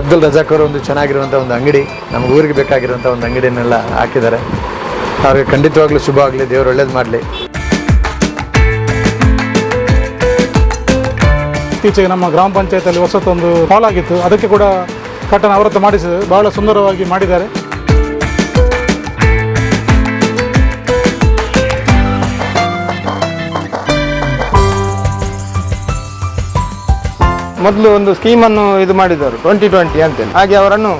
ಅಬ್ದುಲ್ ರಜಾಕ್ ಒಂದು ಚೆನ್ನಾಗಿರುವಂಥ ಒಂದು ಅಂಗಡಿ, ನಮ್ಮ ಊರಿಗೆ ಬೇಕಾಗಿರುವಂಥ ಒಂದು ಅಂಗಡಿಯನ್ನೆಲ್ಲ ಹಾಕಿದ್ದಾರೆ. ಅವ್ರಿಗೆ ಖಂಡಿತವಾಗ್ಲೂ ಶುಭ ಆಗಲಿ ದೇವರು ಒಳ್ಳೇದು ಮಾಡಲಿ. ಇತ್ತೀಚೆಗೆ ನಮ್ಮ ಗ್ರಾಮ ಪಂಚಾಯತಲ್ಲಿ ಹೊಸತೊಂದು ಹಾಲ್ ಆಗಿತ್ತು. ಅದಕ್ಕೆ ಕೂಡ ಕಟ್ಟನ ಅವರತ್ತ ಮಾಡಿಸಿದೆ. ಬಹಳ ಸುಂದರವಾಗಿ ಮಾಡಿದ್ದಾರೆ. ಮೊದಲು ಒಂದು ಸ್ಕೀಮನ್ನು ಇದು ಮಾಡಿದರು ಟ್ವೆಂಟಿ ಟ್ವೆಂಟಿ ಅಂತೇಳಿ ಹಾಗೆ ಅವರನ್ನು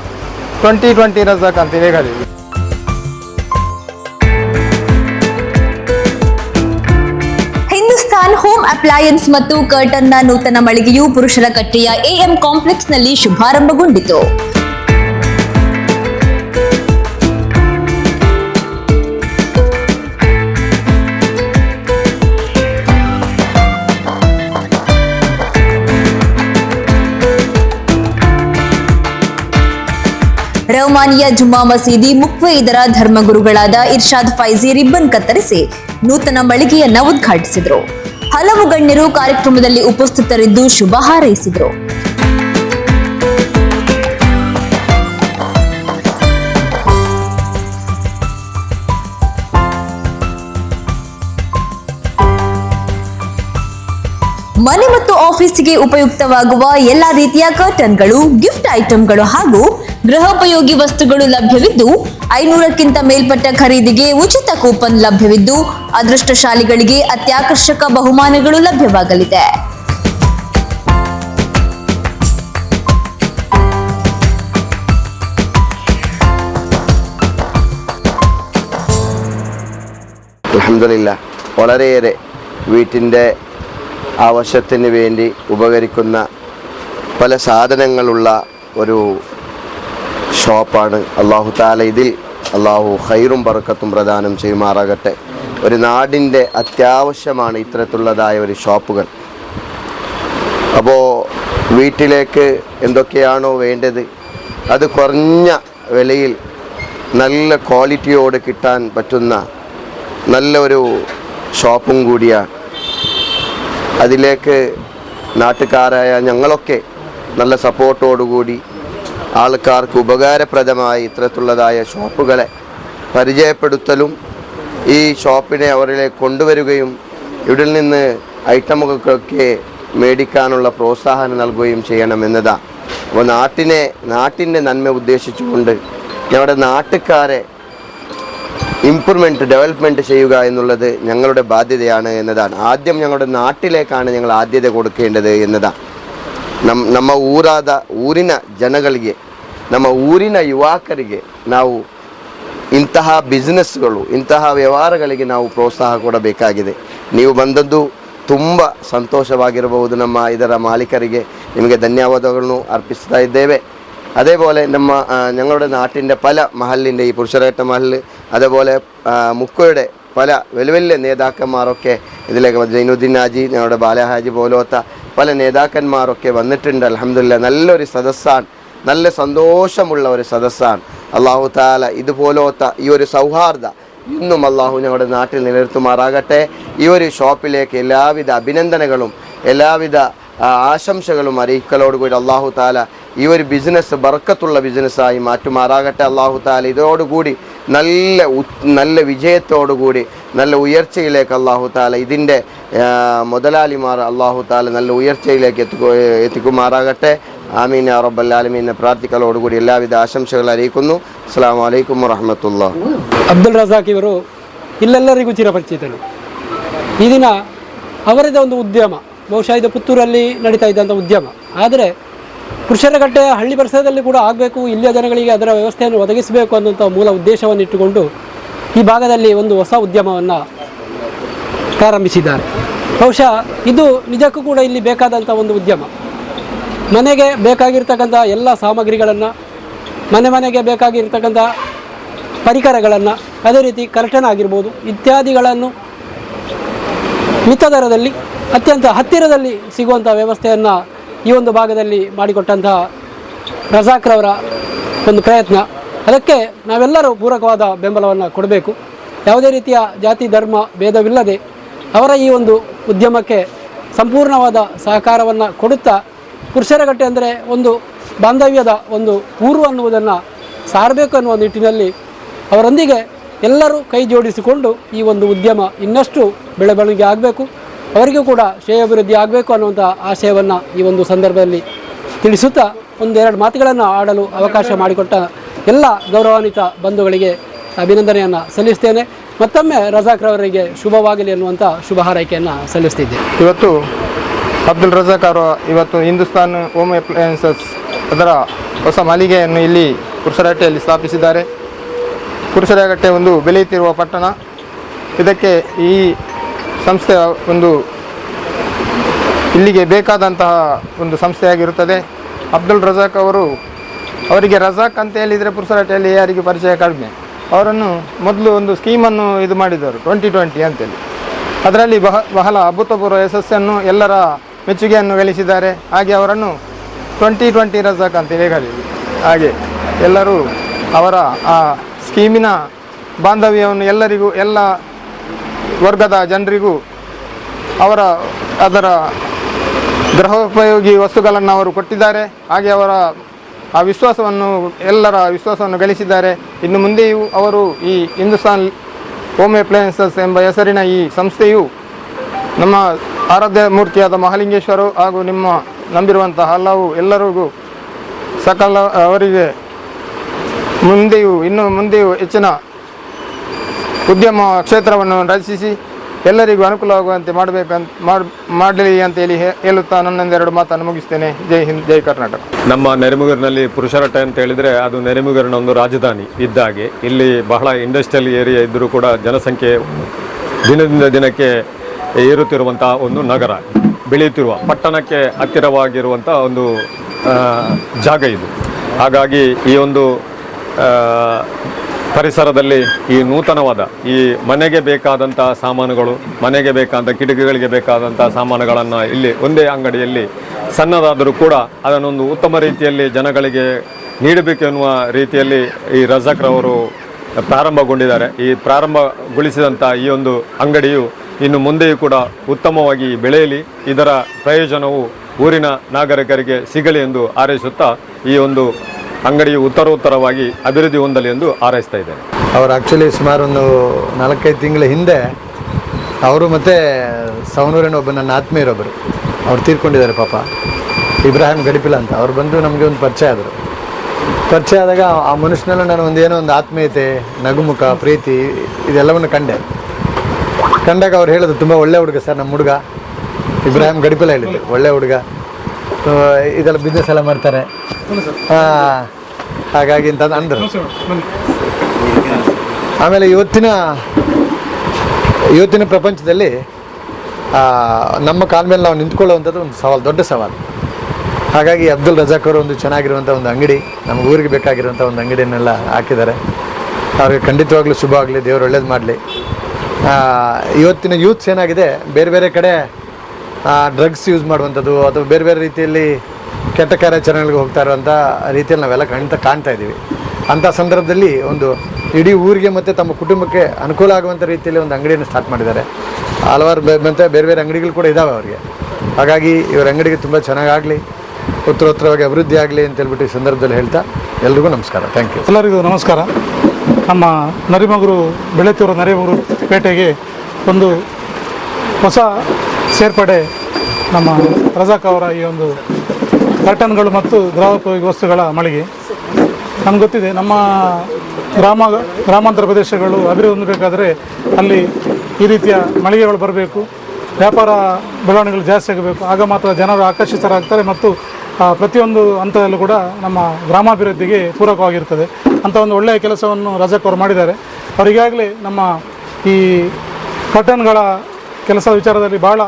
ಟ್ವೆಂಟಿ ಟ್ವೆಂಟಿ ರಜಾಕ್ ಅಂತ ಹೇಳಿದ್ರು ಅಪ್ಲಯನ್ಸ್ ಮತ್ತು ಕರ್ಟನ್ನ ನೂತನ ಮಳಿಗೆಯು ಪುರುಷರ ಕಟ್ಟೆಯ ಎಎಂ ಕಾಂಪ್ಲೆಕ್ಸ್ನಲ್ಲಿ ಶುಭಾರಂಭಗೊಂಡಿತು. ರಹಮಾನಿಯ ಜುಮ್ಮಾ ಮಸೀದಿ ಮುಖ್ಯ ಇದರ ಧರ್ಮಗುರುಗಳಾದ ಇರ್ಷಾದ್ ಫೈಜಿ ರಿಬ್ಬನ್ ಕತ್ತರಿಸಿ ನೂತನ ಮಳಿಗೆಯನ್ನ ಉದ್ಘಾಟಿಸಿದರು. ಹಲವು ಗಣ್ಯರು ಕಾರ್ಯಕ್ರಮದಲ್ಲಿ ಉಪಸ್ಥಿತರಿದ್ದು ಶುಭ ಹಾರೈಸಿದರು. ಆಫೀಸಿಗೆ ಉಪಯುಕ್ತವಾಗುವ ಎಲ್ಲ ರೀತಿಯ ಕರ್ಟನ್ಗಳು ಗಿಫ್ಟ್ ಐಟಂಗಳು ಹಾಗೂ ಗೃಹೋಪಯೋಗಿ ವಸ್ತುಗಳು ಲಭ್ಯವಿದ್ದು ಐನೂರಕ್ಕಿಂತ ಮೇಲ್ಪಟ್ಟ ಖರೀದಿಗೆ ಉಚಿತ ಕೂಪನ್ ಲಭ್ಯವಿದ್ದು ಅದೃಷ್ಟಶಾಲಿಗಳಿಗೆ ಅತ್ಯಾಕರ್ಷಕ ಬಹುಮಾನಗಳು ಲಭ್ಯವಾಗಲಿದೆ അലഹമില്ല വളരെയേറെ വീട്ടിൻ്റെ ആവശ്യത്തിന് വേണ്ടി ഉപകരിക്കുന്ന പല സാധനങ്ങളുള്ള ഒരു ഷോപ്പാണ്. അള്ളാഹു താല ഇതിൽ അള്ളാഹു ഹൈറും പറക്കത്തും പ്രദാനം ചെയ്യുമാറാകട്ടെ. ഒരു നാടിന്റെ അത്യാവശ്യമാണ് ഇത്തരത്തിലുള്ളതായ ഒരു ഷോപ്പുകൾ. അപ്പോൾ വീട്ടിലേക്ക് എന്തൊക്കെയാണോ വേണ്ടത് അത് കുറഞ്ഞ വിലയിൽ നല്ല ക്വാളിറ്റിയോട് കിട്ടാൻ പറ്റുന്ന നല്ലൊരു ഷോപ്പും കൂടിയാണ്. അതിലേക്ക് നാട്ടുകാരായ ഞങ്ങളൊക്കെ നല്ല സപ്പോർട്ടോടുകൂടി ആൾക്കാർക്ക് ഉപകാരപ്രദമായി ഇത്തരത്തിലുള്ളതായ ഷോപ്പുകളെ പരിചയപ്പെടുത്തലും ഈ ഷോപ്പിനെ അവരിലേക്ക് കൊണ്ടുവരികയും ഇവിടെ നിന്ന് ഐറ്റമുകൾക്കൊക്കെ മേടിക്കാനുള്ള പ്രോത്സാഹനം നൽകുകയും ചെയ്യണമെന്നതാണ് അപ്പോൾ നാട്ടിനെ നാട്ടിന്റെ നന്മ ഉദ്ദേശിച്ചുകൊണ്ട് ഞങ്ങളുടെ നാട്ടുകാരെ ഇമ്പ്രൂവ്മെൻറ്റ് ഡെവലപ്മെൻറ്റ് ചെയ്യുക എന്നുള്ളത് ഞങ്ങളുടെ ബാധ്യതയാണ് എന്നതാണ് ആദ്യം ഞങ്ങളുടെ നാട്ടിലേക്കാണ് ഞങ്ങൾ ಆದ್ಯತೆ കൊടുക്കേണ്ടത് എന്നതാണ് ನಮ್ಮ ನಮ್ಮ ಊರಾದ ಊರಿನ ಜನಗಳಿಗೆ ನಮ್ಮ ಊರಿನ ಯುವಕರಿಗೆ ನಾವು ಇಂತಹ ಬಿಸ್ನೆಸ್ಗಳು ಇಂತಹ ವ್ಯವಹಾರಗಳಿಗೆ ನಾವು ಪ್ರೋತ್ಸಾಹ ಕೊಡಬೇಕಾಗಿದೆ ನೀವು ಬಂದದ್ದು ತುಂಬ ಸಂತೋಷವಾಗಿರಬಹುದು ನಮ್ಮ ಇದರ ಮಾಲೀಕರಿಗೆ ನಿಮಗೆ ಧನ್ಯವಾದಗಳನ್ನು ಅರ್ಪಿಸ್ತಾ ಇದ್ದೇವೆ അതേപോലെ നമ്മ ആ, ഞങ്ങളുടെ നാട്ടിൻ്റെ പല മഹലിൻ്റെ ഈ പുരുഷരേട്ട മഹൽ അതേപോലെ മുക്കോയുടെ പല വലിയ വലിയ നേതാക്കന്മാരൊക്കെ ഇതിലേക്ക്. ജൈനുദ്ദീൻ ഹാജി ഞങ്ങളുടെ ബാലഹാജി പോലത്തെ പല നേതാക്കന്മാരൊക്കെ വന്നിട്ടുണ്ട്. അലഹമില്ല നല്ലൊരു സദസ്സാണ്. നല്ല സന്തോഷമുള്ള ഒരു സദസ്സാണ്. അള്ളാഹു താല ഇതുപോലത്തെ ഈ ഒരു സൗഹാർദ്ദ ഇന്നും അള്ളാഹു ഞങ്ങളുടെ നാട്ടിൽ നിലനിർത്തുമാറാകട്ടെ. ഈ ഒരു ഷോപ്പിലേക്ക് എല്ലാവിധ അഭിനന്ദനങ്ങളും എല്ലാവിധ ആശംസകളും അറിയിക്കലോടുകൂടി അള്ളാഹു താല ഈ ഒരു ബിസിനസ് ബർക്കത്തുള്ള ബിസിനസ്സായി മാറ്റുമാറാകട്ടെ അള്ളാഹു താല ഇതോടുകൂടി നല്ല ഉ- നല്ല വിജയത്തോടുകൂടി നല്ല ഉയർച്ചയിലേക്ക് അള്ളാഹു താല ഇതിൻ്റെ ആ, മുതലാളിമാർ അള്ളാഹു താല നല്ല ഉയർച്ചയിലേക്ക് എത്തിക്കു എത്തിക്കുമാറാകട്ടെ ആമീൻ യാ റബ്ബൽ ആലമീൻ എന്ന പ്രാർത്ഥിക്കലോടുകൂടി എല്ലാവിധ ആശംസകൾ അറിയിക്കുന്നു അസ്സാം വലൈക്കും വറഹമത്തുള്ള ಅಬ್ದುಲ್ ರಜಾಕ್ ಇವರು ಇಲ್ಲೆಲ್ಲರಿಗೂ ಚಿರಪರಿಚಿತರು ಈ ದಿನ ಅವರದೇ ಒಂದು ಉದ್ಯಮ ಬಹುಶಃ ಇದು ಪುತ್ತೂರಲ್ಲಿ ನಡೀತಾ ಇದ್ದಂಥ ಉದ್ಯಮ ಆದರೆ ಪುರುಷರಗಟ್ಟೆ ಹಳ್ಳಿ ಪರಿಸರದಲ್ಲಿ ಕೂಡ ಆಗಬೇಕು, ಇಲ್ಲಿಯ ಜನಗಳಿಗೆ ಅದರ ವ್ಯವಸ್ಥೆಯನ್ನು ಒದಗಿಸಬೇಕು ಅನ್ನುವಂಥ ಮೂಲ ಉದ್ದೇಶವನ್ನು ಇಟ್ಟುಕೊಂಡು ಈ ಭಾಗದಲ್ಲಿ ಒಂದು ಹೊಸ ಉದ್ಯಮವನ್ನು ಪ್ರಾರಂಭಿಸಿದ್ದಾರೆ. ಬಹುಶಃ ಇದು ನಿಜಕ್ಕೂ ಕೂಡ ಇಲ್ಲಿ ಬೇಕಾದಂಥ ಒಂದು ಉದ್ಯಮ. ಮನೆಗೆ ಬೇಕಾಗಿರ್ತಕ್ಕಂಥ ಎಲ್ಲ ಸಾಮಗ್ರಿಗಳನ್ನು, ಮನೆ ಮನೆಗೆ ಬೇಕಾಗಿರ್ತಕ್ಕಂಥ ಪರಿಕರಗಳನ್ನು, ಅದೇ ರೀತಿ ಕರ್ಟನ್ ಆಗಿರ್ಬೋದು, ಇತ್ಯಾದಿಗಳನ್ನು ಮಿತ ದರದಲ್ಲಿ ಅತ್ಯಂತ ಹತ್ತಿರದಲ್ಲಿ ಸಿಗುವಂಥ ವ್ಯವಸ್ಥೆಯನ್ನು ಈ ಒಂದು ಭಾಗದಲ್ಲಿ ಮಾಡಿಕೊಟ್ಟಂತಹ ರಜಾಕ್ರವರ ಒಂದು ಪ್ರಯತ್ನ. ಅದಕ್ಕೆ ನಾವೆಲ್ಲರೂ ಪೂರಕವಾದ ಬೆಂಬಲವನ್ನು ಕೊಡಬೇಕು. ಯಾವುದೇ ರೀತಿಯ ಜಾತಿ, ಧರ್ಮ, ಭೇದವಿಲ್ಲದೆ ಅವರ ಈ ಒಂದು ಉದ್ಯಮಕ್ಕೆ ಸಂಪೂರ್ಣವಾದ ಸಹಕಾರವನ್ನು ಕೊಡುತ್ತಾ ಪುರುಷರಗಟ್ಟೆ ಅಂದರೆ ಒಂದು ಬಾಂಧವ್ಯದ ಒಂದು ಊರು ಅನ್ನುವುದನ್ನು ಸಾರಬೇಕು ಅನ್ನುವ ನಿಟ್ಟಿನಲ್ಲಿ ಅವರೊಂದಿಗೆ ಎಲ್ಲರೂ ಕೈ ಜೋಡಿಸಿಕೊಂಡು ಈ ಒಂದು ಉದ್ಯಮ ಇನ್ನಷ್ಟು ಬೆಳವಣಿಗೆ ಆಗಬೇಕು. ಅವರಿಗೂ ಕೂಡ ಶ್ರೇಯಾಭಿವೃದ್ಧಿ ಆಗಬೇಕು ಅನ್ನುವಂಥ ಆಶಯವನ್ನು ಈ ಒಂದು ಸಂದರ್ಭದಲ್ಲಿ ತಿಳಿಸುತ್ತಾ ಒಂದೆರಡು ಮಾತುಗಳನ್ನು ಆಡಲು ಅವಕಾಶ ಮಾಡಿಕೊಟ್ಟ ಎಲ್ಲ ಗೌರವಾನ್ವಿತ ಬಂಧುಗಳಿಗೆ ಅಭಿನಂದನೆಯನ್ನು ಸಲ್ಲಿಸ್ತೇನೆ. ಮತ್ತೊಮ್ಮೆ ರಜಾಕ್ರವರಿಗೆ ಶುಭವಾಗಲಿ ಅನ್ನುವಂಥ ಶುಭ ಹಾರೈಕೆಯನ್ನು ಸಲ್ಲಿಸ್ತಿದ್ದೆ ಇವತ್ತು ಅಬ್ದುಲ್ ರಜಾಕ್ ಅವರು ಇವತ್ತು ಹಿಂದೂಸ್ತಾನ್ ಹೋಮ್ ಅಪ್ಲಯನ್ಸಸ್ ಅದರ ಹೊಸ ಮಳಿಗೆಯನ್ನು ಇಲ್ಲಿ ಪುರುಷರಹಟ್ಟಿಯಲ್ಲಿ ಸ್ಥಾಪಿಸಿದ್ದಾರೆ. ಪುರುಷರಗಟ್ಟೆ ಒಂದು ಬೆಳೆಯುತ್ತಿರುವ ಪಟ್ಟಣ. ಇದಕ್ಕೆ ಈ ಸಂಸ್ಥೆಯ ಒಂದು ಇಲ್ಲಿಗೆ ಬೇಕಾದಂತಹ ಒಂದು ಸಂಸ್ಥೆಯಾಗಿರುತ್ತದೆ. ಅಬ್ದುಲ್ ರಜಾಕ್ ಅವರು, ಅವರಿಗೆ ರಜಾಕ್ ಅಂತ ಹೇಳಿದರೆ ಪುರುಸರಾಟೆಯಲ್ಲಿ ಯಾರಿಗೆ ಪರಿಚಯ ಕಡಿಮೆ. ಅವರನ್ನು ಮೊದಲು ಒಂದು ಸ್ಕೀಮನ್ನು ಇದು ಮಾಡಿದರು ಟ್ವೆಂಟಿ ಟ್ವೆಂಟಿ ಅಂತೇಳಿ. ಅದರಲ್ಲಿ ಬಹ, ಬಹಳ ಅಭೂತಪೂರ್ವ ಯಶಸ್ಸನ್ನು ಎಲ್ಲರ ಮೆಚ್ಚುಗೆಯನ್ನು ಗಳಿಸಿದ್ದಾರೆ. ಹಾಗೆ ಅವರನ್ನು ಟ್ವೆಂಟಿ ಟ್ವೆಂಟಿ ರಜಾಕ್ ಅಂತೇಳಿ ಕರೀಲಿ ಹಾಗೆ ಎಲ್ಲರೂ ಅವರ ಆ ಸ್ಕೀಮಿನ ಬಾಂಧವ್ಯವನ್ನು ಎಲ್ಲರಿಗೂ, ಎಲ್ಲ ವರ್ಗದ ಜನರಿಗೂ ಅವರ, ಅದರ ಗೃಹೋಪಯೋಗಿ ವಸ್ತುಗಳನ್ನು ಅವರು ಕೊಟ್ಟಿದ್ದಾರೆ. ಹಾಗೆ ಅವರ, ಆ ವಿಶ್ವಾಸವನ್ನು, ಎಲ್ಲರ ವಿಶ್ವಾಸವನ್ನು ಗಳಿಸಿದ್ದಾರೆ. ಇನ್ನು ಮುಂದೆಯೂ ಅವರು ಈ ಹಿಂದೂಸ್ತಾನ್ ಹೋಮ್ ಅಪ್ಲಯನ್ಸಸ್ ಎಂಬ ಹೆಸರಿನ ಈ ಸಂಸ್ಥೆಯು ನಮ್ಮ ಆರಾಧ್ಯ ಮೂರ್ತಿಯಾದ ಮಹಾಲಿಂಗೇಶ್ವರು ಹಾಗೂ ನಿಮ್ಮ ನಂಬಿರುವಂತಹ ಹಲವು ಎಲ್ಲರಿಗೂ ಸಕಲ ಅವರಿಗೆ ಮುಂದೆಯೂ, ಇನ್ನು ಮುಂದೆಯೂ ಹೆಚ್ಚಿನ ಉದ್ಯಮ ಕ್ಷೇತ್ರವನ್ನು ರಚಿಸಿ ಎಲ್ಲರಿಗೂ ಅನುಕೂಲವಾಗುವಂತೆ ಮಾಡಬೇಕಂತ ಮಾಡಲಿ ಅಂತೇಳಿ ಹೇಳುತ್ತಾ ನನ್ನೊಂದೆರಡು ಮಾತನ್ನು ಮುಗಿಸ್ತೇನೆ. ಜೈ ಹಿಂದ್, ಜೈ ಕರ್ನಾಟಕ. ನಮ್ಮ ನೆರೆಮುಗರಿನಲ್ಲಿ ಪುರುಷರಟ್ಟ ಅಂತ ಹೇಳಿದರೆ ಅದು ನೆರೆಮುಗರಿನ ಒಂದು ರಾಜಧಾನಿ ಇದ್ದ ಹಾಗೆ. ಇಲ್ಲಿ ಬಹಳ ಇಂಡಸ್ಟ್ರಿಯಲ್ ಏರಿಯಾ ಇದ್ದರೂ ಕೂಡ ಜನಸಂಖ್ಯೆ ದಿನದಿಂದ ದಿನಕ್ಕೆ ಏರುತ್ತಿರುವಂತಹ ಒಂದು ನಗರ, ಬೆಳೆಯುತ್ತಿರುವ, ಪಟ್ಟಣಕ್ಕೆ ಹತ್ತಿರವಾಗಿರುವಂಥ ಒಂದು ಜಾಗ ಇದು. ಹಾಗಾಗಿ ಈ ಒಂದು ಪರಿಸರದಲ್ಲಿ ಈ ನೂತನವಾದ ಈ ಮನೆಗೆ ಬೇಕಾದಂಥ ಸಾಮಾನುಗಳು, ಮನೆಗೆ ಬೇಕಾದ ಕಿಟಕಿಗಳಿಗೆ ಬೇಕಾದಂಥ ಸಾಮಾನುಗಳನ್ನು ಇಲ್ಲಿ ಒಂದೇ ಅಂಗಡಿಯಲ್ಲಿ ಸಣ್ಣದಾದರೂ ಕೂಡ ಅದನ್ನೊಂದು ಉತ್ತಮ ರೀತಿಯಲ್ಲಿ ಜನಗಳಿಗೆ ನೀಡಬೇಕೆನ್ನುವ ರೀತಿಯಲ್ಲಿ ಈ ರಜಾಕ್ರವರು ಪ್ರಾರಂಭಗೊಂಡಿದ್ದಾರೆ. ಈ ಪ್ರಾರಂಭಗೊಳಿಸಿದಂಥ ಈ ಒಂದು ಅಂಗಡಿಯು ಇನ್ನು ಮುಂದೆಯೂ ಕೂಡ ಉತ್ತಮವಾಗಿ ಬೆಳೆಯಲಿ, ಇದರ ಪ್ರಯೋಜನವು ಊರಿನ ನಾಗರಿಕರಿಗೆ ಸಿಗಲಿ ಎಂದು ಹಾರೈಸುತ್ತಾ ಈ ಒಂದು ಅಂಗಡಿಯು ಉತ್ತರೋತ್ತರವಾಗಿ ಅಭಿವೃದ್ಧಿ ಹೊಂದಲಿ ಎಂದು ಹಾರೈಸ್ತಾ ಇದ್ದೇನೆ. ಅವರು ಆ್ಯಕ್ಚುಲಿ ಸುಮಾರು ಒಂದು ನಾಲ್ಕೈದು ತಿಂಗಳ ಹಿಂದೆ ಅವರು ಮತ್ತು ಸವನೂರಿನ ಒಬ್ಬ ನನ್ನ ಆತ್ಮೀಯರೊಬ್ಬರು ಅವ್ರು ತೀರ್ಕೊಂಡಿದ್ದಾರೆ ಪಾಪ. ಇಬ್ರಾಹಿಂ ಗಡಿಪಿಲ ಅಂತ. ಅವ್ರು ಬಂದು ನಮಗೆ ಒಂದು ಪರಿಚಯ ಆದರು. ಪರಿಚಯ ಆದಾಗ ಆ ಮನುಷ್ಯನಲ್ಲೂ ನಾನು ಒಂದು ಏನೋ ಒಂದು ಆತ್ಮೀಯತೆ, ನಗುಮುಖ, ಪ್ರೀತಿ, ಇದೆಲ್ಲವನ್ನು ಕಂಡೆ. ಕಂಡಾಗ ಅವ್ರು ಹೇಳೋದು, ತುಂಬ ಒಳ್ಳೆ ಹುಡುಗ ಸರ್, ನಮ್ಮ ಹುಡುಗ. ಇಬ್ರಾಹಿಂ ಗಡಿಪಿಲ ಹೇಳಿದ್ದು, ಒಳ್ಳೆ ಹುಡುಗ. ಇದೆಲ್ಲ ಬಿಸ್ನೆಸ್ ಎಲ್ಲ ಮಾಡ್ತಾರೆ. ಹಾಂ ಹಾಗಾಗಿ ಅಂತ ಅಂದರು. ಆಮೇಲೆ ಇವತ್ತಿನ ಇವತ್ತಿನ ಪ್ರಪಂಚದಲ್ಲಿ ನಮ್ಮ ಕಾಲ ಮೇಲೆ ನಾವು ನಿಂತ್ಕೊಳ್ಳುವಂಥದ್ದು ಒಂದು ಸವಾಲು ದೊಡ್ಡ ಸವಾಲು. ಹಾಗಾಗಿ ಅಬ್ದುಲ್ ರಜಾಕ್ ಅವರು ಒಂದು ಚೆನ್ನಾಗಿರುವಂಥ ಒಂದು ಅಂಗಡಿ ನಮ್ಗೆ ಊರಿಗೆ ಬೇಕಾಗಿರುವಂಥ ಒಂದು ಅಂಗಡಿಯನ್ನೆಲ್ಲ ಹಾಕಿದ್ದಾರೆ. ಅವ್ರಿಗೆ ಖಂಡಿತವಾಗ್ಲೂ ಶುಭ ಆಗಲಿ ದೇವರು ಒಳ್ಳೇದು ಮಾಡಲಿ. ಇವತ್ತಿನ ಯೂತ್ಸ್ ಏನಾಗಿದೆ ಬೇರೆ ಬೇರೆ ಕಡೆ ಡ್ರಗ್ಸ್ ಯೂಸ್ ಮಾಡುವಂಥದ್ದು ಅಥವಾ ಬೇರೆ ಬೇರೆ ರೀತಿಯಲ್ಲಿ ಕೆಟ್ಟ ಕಾರ್ಯಾಚರಣೆಗಳಿಗೆ ಹೋಗ್ತಾ ಇರುವಂಥ ರೀತಿಯಲ್ಲಿ ನಾವೆಲ್ಲ ಖಂಡಿತ ಕಾಣ್ತಾ ಇದ್ದೀವಿ. ಅಂಥ ಸಂದರ್ಭದಲ್ಲಿ ಒಂದು ಇಡೀ ಊರಿಗೆ ಮತ್ತು ತಮ್ಮ ಕುಟುಂಬಕ್ಕೆ ಅನುಕೂಲ ಆಗುವಂಥ ರೀತಿಯಲ್ಲಿ ಒಂದು ಅಂಗಡಿಯನ್ನು ಸ್ಟಾರ್ಟ್ ಮಾಡಿದ್ದಾರೆ. ಹಲವಾರು ಮತ್ತು ಬೇರೆ ಬೇರೆ ಅಂಗಡಿಗಳು ಕೂಡ ಇದ್ದಾವೆ ಅವರಿಗೆ. ಹಾಗಾಗಿ ಇವರ ಅಂಗಡಿಗೆ ತುಂಬ ಚೆನ್ನಾಗಾಗಲಿ, ಉತ್ತರೋತ್ತರವಾಗಿ ಅಭಿವೃದ್ಧಿ ಆಗಲಿ ಅಂತ ಹೇಳ್ಬಿಟ್ಟು ಈ ಸಂದರ್ಭದಲ್ಲಿ ಹೇಳ್ತಾ ಎಲ್ರಿಗೂ ನಮಸ್ಕಾರ. ಥ್ಯಾಂಕ್ ಯು ಎಲ್ಲರಿಗೂ ನಮಸ್ಕಾರ. ನಮ್ಮ ನರಿಮಗರು, ಬೆಳೆತೂರು ನರಿಮಗರು ಪೇಟೆಗೆ ಒಂದು ಹೊಸ ಸೇರ್ಪಡೆ ನಮ್ಮ ರಜಾಕ್ ಅವರ ಈ ಒಂದು ಕರ್ಟನ್ಗಳು ಮತ್ತು ಗೃಹೋಪಯೋಗಿ ವಸ್ತುಗಳ ಮಳಿಗೆ. ನಮ್ಗೆ ಗೊತ್ತಿದೆ, ನಮ್ಮ ಗ್ರಾಮ, ಗ್ರಾಮಾಂತರ ಪ್ರದೇಶಗಳು ಅಭಿವೃದ್ಧಿ ಹೊಂದಬೇಕಾದ್ರೆ ಅಲ್ಲಿ ಈ ರೀತಿಯ ಮಳಿಗೆಗಳು ಬರಬೇಕು, ವ್ಯಾಪಾರ ಬೆಳವಣಿಗೆಗಳು ಜಾಸ್ತಿ ಆಗಬೇಕು. ಆಗ ಮಾತ್ರ ಜನರು ಆಕರ್ಷಿತರಾಗ್ತಾರೆ ಮತ್ತು ಪ್ರತಿಯೊಂದು ಹಂತದಲ್ಲೂ ಕೂಡ ನಮ್ಮ ಗ್ರಾಮಾಭಿವೃದ್ಧಿಗೆ ಪೂರಕವಾಗಿರ್ತದೆ. ಅಂಥ ಒಂದು ಒಳ್ಳೆಯ ಕೆಲಸವನ್ನು ರಜಕ್ ಅವರು ಮಾಡಿದ್ದಾರೆ. ಅವರಿಗಾಗಲೇ ನಮ್ಮ ಈ ಕರ್ಟನ್ಗಳ ಕೆಲಸ ವಿಚಾರದಲ್ಲಿ ಭಾಳ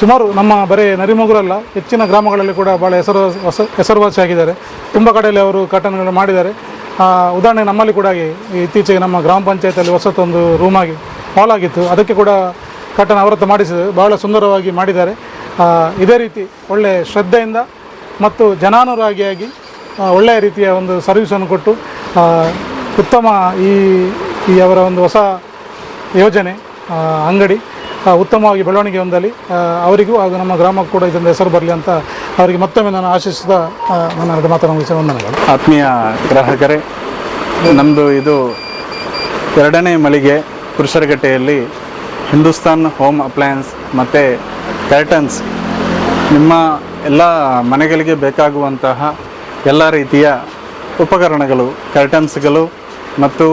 ಸುಮಾರು ನಮ್ಮ ಬರೀ ನರಿಮೊಗರಲ್ಲ ಹೆಚ್ಚಿನ ಗ್ರಾಮಗಳಲ್ಲಿ ಕೂಡ ಭಾಳ ಹೆಸರು ಹೊಸ ಹೆಸರುವಾಸಿಯಾಗಿದ್ದಾರೆ. ತುಂಬ ಕಡೆಯಲ್ಲಿ ಅವರು ಕಟ್ಟಣಗಳು ಮಾಡಿದ್ದಾರೆ. ಉದಾಹರಣೆ ನಮ್ಮಲ್ಲಿ ಕೂಡ ಇತ್ತೀಚೆಗೆ ನಮ್ಮ ಗ್ರಾಮ ಪಂಚಾಯತಲ್ಲಿ ಹೊಸತೊಂದು ರೂಮಾಗಿ ಹಾಲ್ ಆಗಿತ್ತು. ಅದಕ್ಕೆ ಕೂಡ ಕಟ್ಟನ ಅವರತ್ತ ಮಾಡಿಸಿದ್ರು ಬಹಳ ಸುಂದರವಾಗಿ ಮಾಡಿದ್ದಾರೆ. ಇದೇ ರೀತಿ ಒಳ್ಳೆ ಶ್ರದ್ಧೆಯಿಂದ ಮತ್ತು ಜನಾನುರಾಗಿಯಾಗಿ ಒಳ್ಳೆಯ ರೀತಿಯ ಒಂದು ಸರ್ವಿಸನ್ನು ಕೊಟ್ಟು ಉತ್ತಮ ಈ ಈ ಅವರ ಒಂದು ಹೊಸ ಯೋಜನೆ ಅಂಗಡಿ. ಉತ್ತಮವಾಗಿ ಬೆಳವಣಿಗೆ ಹೊಂದಲಿ. ಅವರಿಗೂ ಹಾಗೂ ನಮ್ಮ ಗ್ರಾಮಕ್ಕೂ ಕೂಡ ಇದರಿಂದ ಹೆಸರು ಬರಲಿ ಅಂತ ಅವರಿಗೆ ಮತ್ತೊಮ್ಮೆ ನಾನು ಆಶಿಸಿದ ನನ್ನ ಎರಡು ಮಾತನ್ನು ವಂದನೆಗಳು. ಆತ್ಮೀಯ ಗ್ರಾಹಕರೇ ನಮ್ಮದು ಇದು ಎರಡನೇ ಮಳಿಗೆ ಪುರುಷರಗಟ್ಟೆಯಲ್ಲಿ ಹಿಂದೂಸ್ತಾನ್ ಹೋಮ್ ಅಪ್ಲಯನ್ಸ್ ಮತ್ತು ಕರ್ಟನ್ಸ್ ನಿಮ್ಮ ಎಲ್ಲ ಮನೆಗಳಿಗೆ ಬೇಕಾಗುವಂತಹ ಎಲ್ಲ ರೀತಿಯ ಉಪಕರಣಗಳು ಕರ್ಟನ್ಸ್ಗಳು ಮತ್ತು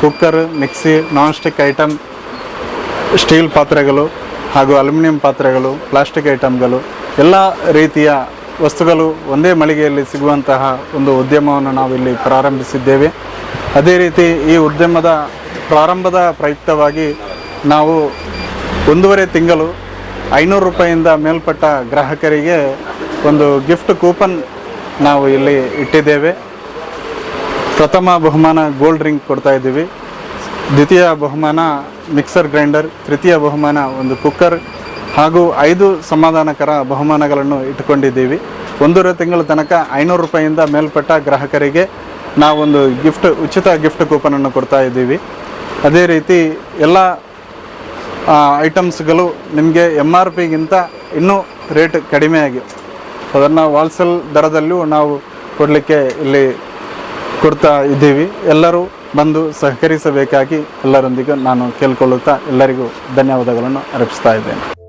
cooker, mixie, non stick item steel ಪಾತ್ರೆಗಳು ಹಾಗೂ ಅಲ್ಯೂಮಿನಿಯಂ ಪಾತ್ರೆಗಳು, ಪ್ಲಾಸ್ಟಿಕ್ ಐಟಮ್ಗಳು ಎಲ್ಲ ರೀತಿಯ ವಸ್ತುಗಳು ಒಂದೇ ಮಳಿಗೆಯಲ್ಲಿ ಸಿಗುವಂತಹ ಒಂದು ಉದ್ಯಮವನ್ನು ನಾವಿಲ್ಲಿ ಪ್ರಾರಂಭಿಸಿದ್ದೇವೆ. ಅದೇ ರೀತಿ ಈ ಉದ್ಯಮದ ಪ್ರಾರಂಭದ ಪ್ರಯುಕ್ತವಾಗಿ ನಾವು ಒಂದೂವರೆ ತಿಂಗಳು ಐನೂರು ರೂಪಾಯಿಯಿಂದ ಮೇಲ್ಪಟ್ಟ ಗ್ರಾಹಕರಿಗೆ ಒಂದು ಗಿಫ್ಟ್ ಕೂಪನ್ ನಾವು ಇಲ್ಲಿ ಇಟ್ಟಿದ್ದೇವೆ. ಪ್ರಥಮ ಬಹುಮಾನ ಗೋಲ್ಡ್ ರಿಂಗ್ ಕೊಡ್ತಾ ಇದ್ದೀವಿ. ದ್ವಿತೀಯ ಬಹುಮಾನ, ಮಿಕ್ಸರ್ ಗ್ರೈಂಡರ್, ತೃತೀಯ ಬಹುಮಾನ, ಒಂದು ಕುಕ್ಕರ್ ಹಾಗೂ ಐದು ಸಮಾಧಾನಕರ ಬಹುಮಾನಗಳನ್ನು ಇಟ್ಟುಕೊಂಡಿದ್ದೀವಿ. ಒಂದೂವರೆ ತಿಂಗಳ ತನಕ ಐನೂರು ರೂಪಾಯಿಯಿಂದ ಮೇಲ್ಪಟ್ಟ ಗ್ರಾಹಕರಿಗೆ ನಾವೊಂದು ಗಿಫ್ಟ್, ಉಚಿತ ಗಿಫ್ಟ್ ಕೂಪನನ್ನು ಕೊಡ್ತಾ ಇದ್ದೀವಿ. ಅದೇ ರೀತಿ ಎಲ್ಲ ಐಟಮ್ಸ್ಗಳು ನಿಮಗೆ ಎಂ ಆರ್ ಪಿಗಿಂತ ಇನ್ನೂ ರೇಟ್ ಕಡಿಮೆಯಾಗಿ, ಅದನ್ನು ಹೋಲ್ಸೇಲ್ ದರದಲ್ಲೂ ನಾವು ಕೊಡಲಿಕ್ಕೆ ಇಲ್ಲಿ ಕೊಡ್ತಾ ಇದ್ದೀವಿ. ಎಲ್ಲರೂ ಬಂದು ಸಹಕರಿಸಬೇಕಾಗಿ ಎಲ್ಲರೊಂದಿಗೂ ನಾನು ಕೇಳ್ಕೊಳ್ಳುತ್ತಾ ಎಲ್ಲರಿಗೂ ಧನ್ಯವಾದಗಳನ್ನು ಅರ್ಪಿಸ್ತಾ ಇದ್ದೇನೆ.